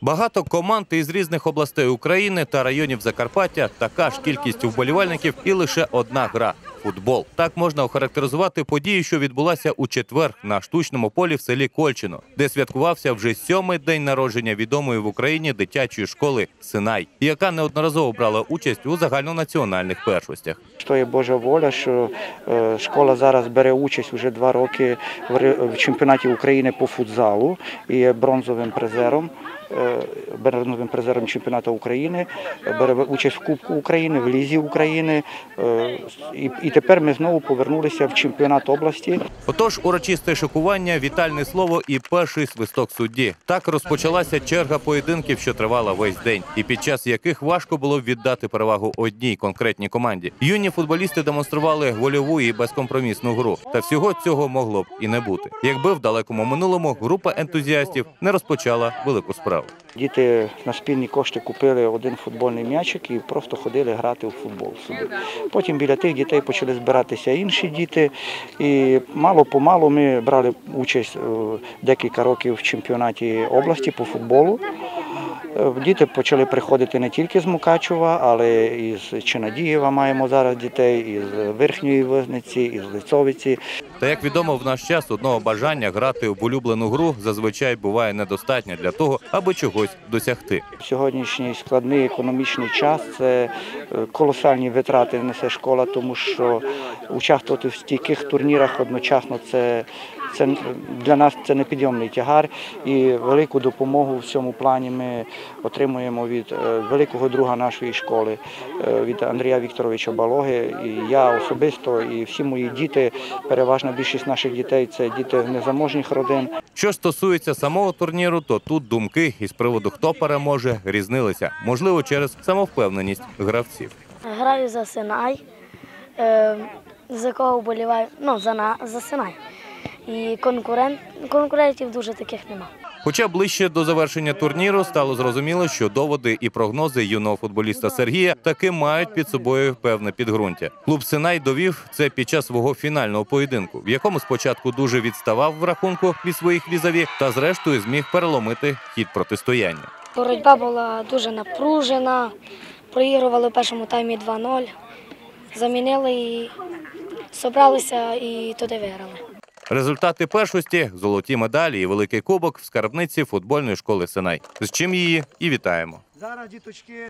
Багато команд із різних областей України та районів Закарпаття, така ж кількість вболівальників і лише одна гра футбол. Так можна охарактеризувати подію, що відбулася у четвер на штучному полі в селі Кольчино, де святкувався вже сьомий день народження відомої в Україні дитячої школи Синай, яка неодноразово брала участь у загальнонаціональних першостях. Що є Божа воля, що е, школа зараз бере участь уже два роки в чемпіонаті України по футзалу і є бронзовим призером, е, призером чемпіонату України, бере участь в Кубку України, в Лізі України. е, і тепер ми знову повернулися в чемпіонат області. Отож, урочисте шокування, вітальне слово і перший свисток судді. Так розпочалася черга поєдинків, що тривала весь день, і під час яких важко було віддати перевагу одній конкретній команді. Юні футболісти демонстрували вольову і безкомпромісну гру. Та всього цього могло б і не бути, якби в далекому минулому група ентузіастів не розпочала велику справу. Діти на спільні кошти купили один футбольний м'ячик і просто ходили грати в футбол собі. Потім біля тих дітей почали збиратися інші діти, і мало-помалу ми брали участь е, декілька років в чемпіонаті області по футболу. Е, Діти почали приходити не тільки з Мукачева, але і з Чинадієва маємо зараз дітей, і з Верхньої Визниці, і з Лицовиці. Та як відомо, в наш час одного бажання грати в улюблену гру зазвичай буває недостатньо для того, аби чогось досягти. Сьогоднішній складний економічний час це е, колосальні витрати несе школа, тому що участвувати в стійких турнірах одночасно це, це для нас це непідйомний тягар. І велику допомогу в цьому плані ми отримуємо від е, великого друга нашої школи, е, від Андрія Вікторовича Балоги. І я особисто, і всі мої діти, переважна більшість наших дітей це діти незаможних родин. Що стосується самого турніру, то тут думки із приводу хто переможе різнилися, можливо, через самовпевненість гравців. Граю за Синай, е, за кого вболіваю, ну, за, на, за Синай. І конкурент, конкурентів дуже таких нема. Хоча ближче до завершення турніру стало зрозуміло, що доводи і прогнози юного футболіста Сергія таки мають під собою певне підґрунтя. Клуб Синай довів це під час свого фінального поєдинку, в якому спочатку дуже відставав в рахунку від своїх візаві, та зрештою зміг переломити хід протистояння. Боротьба була дуже напружена. Проігрували в першому таймі 2-0. Замінили і зібралися і туди виграли. Результати першості, золоті медалі і великий кубок в скарбниці футбольної школи Синай. З чим її і вітаємо. Зараз діточки